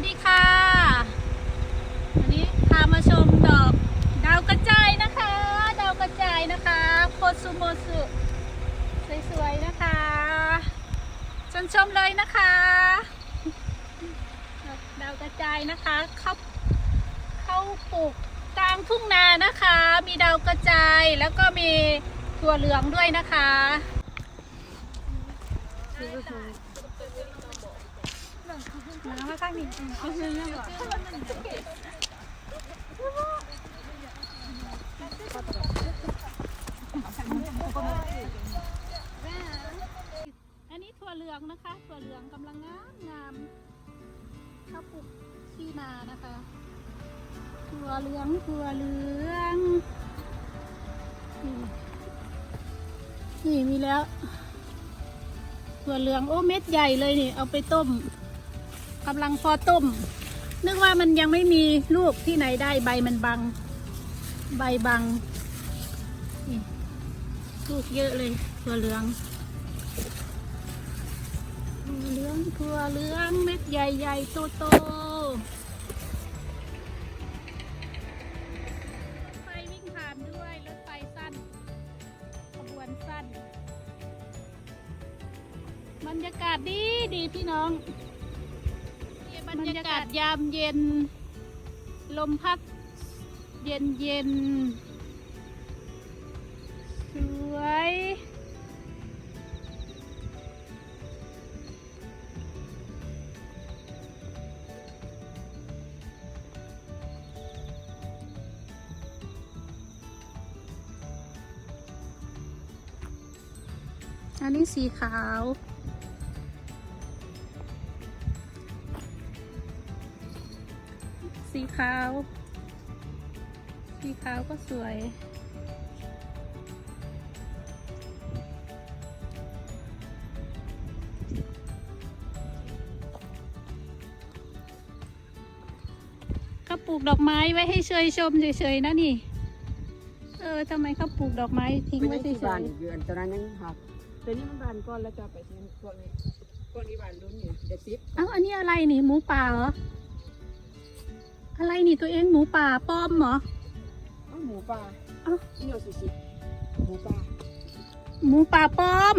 วัสดีค่ะ วันนี้พามาชมดอกดาวกระจายนะคะ ดาวกระจายนะคะโคซุโมสุสวยๆนะคะชมชมเลยนะคะดาวกระจายนะคะเข้าเข้าปลูกกลางทุ่งนานะคะ มีดาวกระจายแล้วก็มีถั่วเหลืองด้วยนะคะ น้ำมาข้างนี้เอันนี้ถั่วเหลืองนะคะ ถั่วเหลืองกำลังงามงามข้าวปลูกที่นานะคะ ถั่วเหลืองถั่วเหลืองนี่นี่มีแล้ว ถั่วเหลืองโอ้เม็ดใหญ่เลยนี่ เอาไปต้ม กำลังพอต้ม นึกว่ามันยังไม่มีลูกที่ไหนได้ใบมันบัง ใบบังลูกเยอะเลยถั่วเหลืองถั่วเหลืองถั่วเหลืองเม็ดใหญ่ๆโตๆรถไฟวิ่งผ่านด้วยรถไฟสั้นขบวนสั้น บรรยากาศดีดีพี่น้อง บรรยากาศยามเย็น ลมพัดเย็นเย็น สวย อันนี้สีขาว สีขาว สีขาวก็สวย เขาปลูกดอกไม้ไว้ให้เชยชมเฉยๆนะนี่ เออทำไมเขาปลูกดอกไม้ทิ้งไม่ไว้ได้เฉที่บ้านยอีกเดือนตอนนั้นยังหักตัวนี้มันบานก่อนแล้วจะไปเช่นพวกนี้พวกนี้บานลุ้นอยู่เดี๋ยวซิปๆเอ้าอันนี้อะไรนี่หมูป่าเหรอ อะไรนี่ตัวเองหมูป่าป้อมเหรอ เอ้าหมูป่าเอ้า นี่เอาสิสิหมูป่าหมูป่าป้อม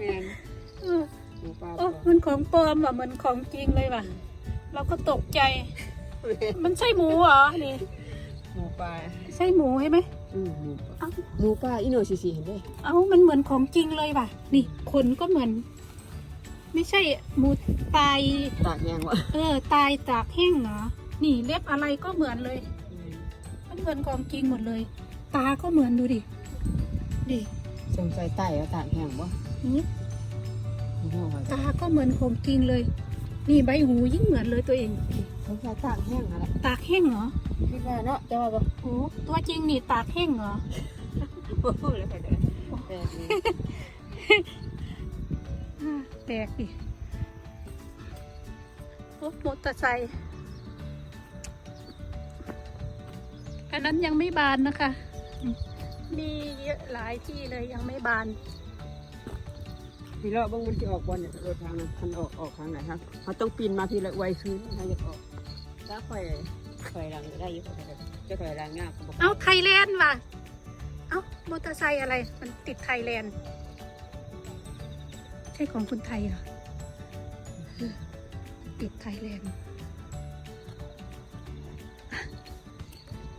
แมนเออหมูป่าโอ้มันของปลอมว่ะมันของจริงเลยว่ะ เราก็ตกใจ มันใช่หมูเหรอนี่หมูป่าใช่หมูใช่ไหมอืมหมูป่าเอ้าหมูป่าอีโนสิสิเห็นไหมเอ้ามันเหมือนของจริงเลยว่ะ นี่ขนก็เหมือน ไม่ใช่หมูตายตากแยงวะเออตายตากแห้งเหรอ นี่เล็บอะไรก็เหมือนเลย มันเหมือนของจริงหมดเลย ตาก็เหมือนดูดิ ดิสงสัยไต่เอาตากแห้งวะนี่ไม่รู้ว่าตาก็เหมือนของจริงเลย นี่ใบหูยิ่งเหมือนเลยตัวเองสงสัยตากแห้งอะไรตากแห้งเหรอคิดว่าเนาะจะว่าบ่โอ้ตัวจริงนี่ตากแห้งเหรอบ่พูดแล้วไปเด้อแต่นี่อ่าแปลกดิรถมอเตอร์ไซค์ อันนั้นยังไม่บานนะคะ มีเยอะหลายที่เลยยังไม่บานพี่เลาะเบางมันที่ออกบอลเนี่ยรถทางนั้นมันออกออกทางไหนครับเขาต้องปีนมาพี่ละไวคืนถ้าอยากออกถ้าค่อยค่อยหลังได้อยู่จะค่อยหลังง่ายก็บอกเอาไทยแลนด์ว่ะเอามอเตอร์ไซค์อะไรมันติดไทยแลนด์ใช่ของคนไทยเหรอเออติดไทยแลนด์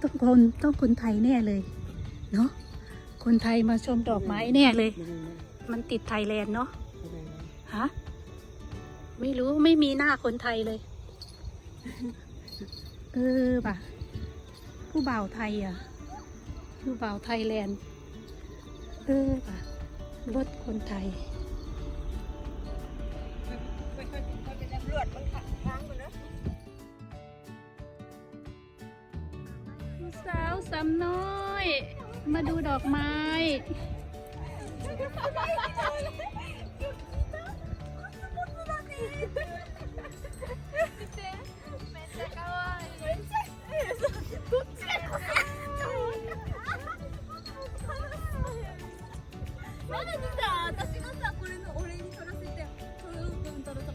ต้องคนต้องคนไทยแน่เลยเนาะคนไทยมาชมดอกไม้แน่เลย มันติดไทยแลนด์เนาะฮะไม่รู้ไม่มีหน้าคนไทยเลย เออป่ะ ผู้บ่าวไทยอะ ผู้บ่าวไทยแลนด์ เออป่ะรถคนไทยาวสำน้อย มาดูดอกไม้ まだ見た私がさこれの俺に撮らせてそれを分撮ると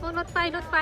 โอ้รถไฟรถไ